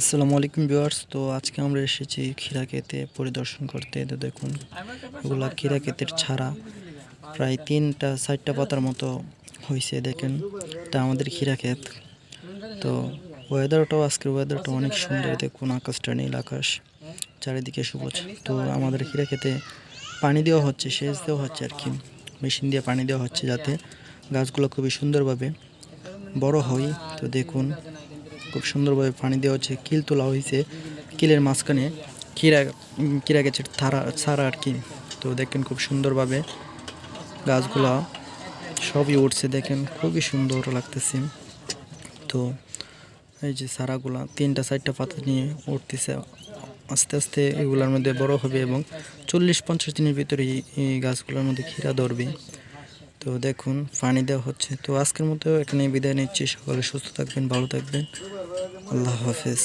আসসালামু আলাইকুম ভিউয়ার্স। তো আজকে আমরা এসেছি খিরাকেতে পরিদর্শন করতে। তো দেখুন, এগুলা খিরাকেতের ছাড়া প্রায় তিনটা, চারটা পাতার মতো হয়েছে দেখেন। এটা আমাদের খিরাক্ষেত তো ওয়েদারটাও আজকের ওয়েদারটা অনেক সুন্দর। দেখুন, আকাশটা নীল আকাশ, চারিদিকে সবুজ। তো আমাদের খিরাক্ষেতে পানি দেওয়া হচ্ছে, সেচ দেওয়া হচ্ছে আর কি। মেশিন দিয়ে পানি দেওয়া হচ্ছে যাতে গাছগুলো খুবই সুন্দরভাবে বড় হয়। তো দেখুন খুব সুন্দরভাবে পানি দেওয়া হচ্ছে, কিল তোলা হয়েছে। কিলের মাঝখানে কিরা কিরা গাছের থারা, ছাড়া আর কি। তো দেখেন খুব সুন্দরভাবে গাছগুলা সবই উঠছে, দেখেন খুবই সুন্দর লাগতেছে। তো এই যে সারাগুলা তিনটা, চারটা পাতা নিয়ে উঠতেছে, আস্তে আস্তে এগুলোর মধ্যে বড় হবে এবং চল্লিশ, পঞ্চাশ দিনের ভিতরে এই- গাছগুলোর মধ্যে ক্ষীরা ধরবে। তো দেখুন, পানি দেওয়া হচ্ছে। তো আজকের মতো এখানে বিদায় নিচ্ছি। সকলে সুস্থ থাকবেন, ভালো থাকবেন। আল্লাহ হাফেজ